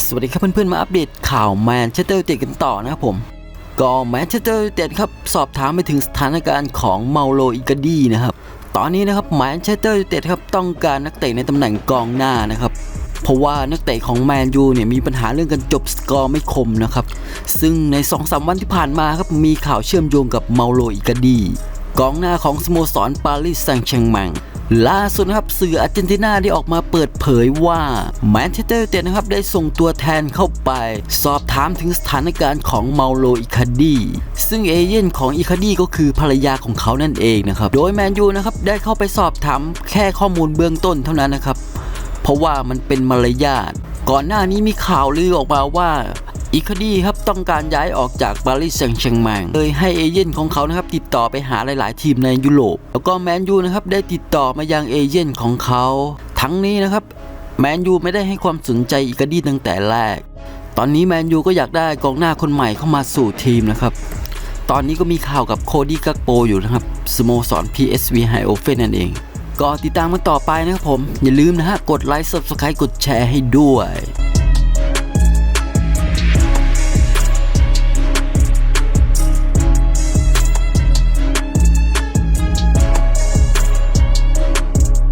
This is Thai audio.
สวัสดีครับเพื่อนๆมาอัปเดตข่าวแมนเชสเตอร์ยูไนเต็ดกันต่อนะครับผม ก็แมนเชสเตอร์ยูไนเต็ดครับสอบถามไปถึงสถานการณ์ของเมาโลอิกาดีนะครับ ตอนนี้นะครับแมนเชสเตอร์ยูไนเต็ดครับต้องการนักเตะในตำแหน่งกองหน้านะครับเพราะว่านักเตะของแมนยูเนี่ยมีปัญหาเรื่องการจบสกอร์ไม่คมนะครับ ซึ่งใน2อสวันที่ผ่านมาครับมีข่าวเชื่อมโยงกับเมาโลอิกาดีกองหน้าของสโมสรปารีสแซงต์แชร์แมง ล่าสุดนะครับสื่ออาร์เจนตินาได้ออกมาเปิดเผยว่าแมนเชสเตอร์ยูไนเต็ดนะครับได้ส่งตัวแทนเข้าไป สอบถามถึงสถานการณ์ของเมาโลอิคาดี ซึ่งเอเย่นของอิคาดีก็คือภรรยาของเขานั่นเองนะครับ โดยแมนยูนะครับได้เข้าไปสอบถามแค่ข้อมูลเบื้องต้นเท่านั้นนะครับ เพราะว่ามันเป็นมารยาทก่อนหน้านี้มีข่าวลือออกมาว่า อีคดีครับต้องการย้ายออกจากปารีสแซงต์แชร์แมงเลยให้เอเย่นของเขานะครับติดต่อไปหาหลาย ๆ ทีมในยุโรป แล้วก็แมนยูนะครับได้ติดต่อมายังเอเย่นของเขา ทั้งนี้นะครับแมนยูไม่ได้ให้ความสนใจอีคดีตั้งแต่แรก ตอนนี้แมนยูก็อยากได้กองหน้าคนใหม่เข้ามาสู่ทีมนะครับตอนนี้ก็มีข่าวกับโคดี้กักโปอยู่นะครับสโมสร PSV h i o f e n นั่นเองก็ติดตามกันต่อไปนะครับผม อย่าลืมนะฮะ กดไลค์ Subscribe กดแชร์ให้ด้วย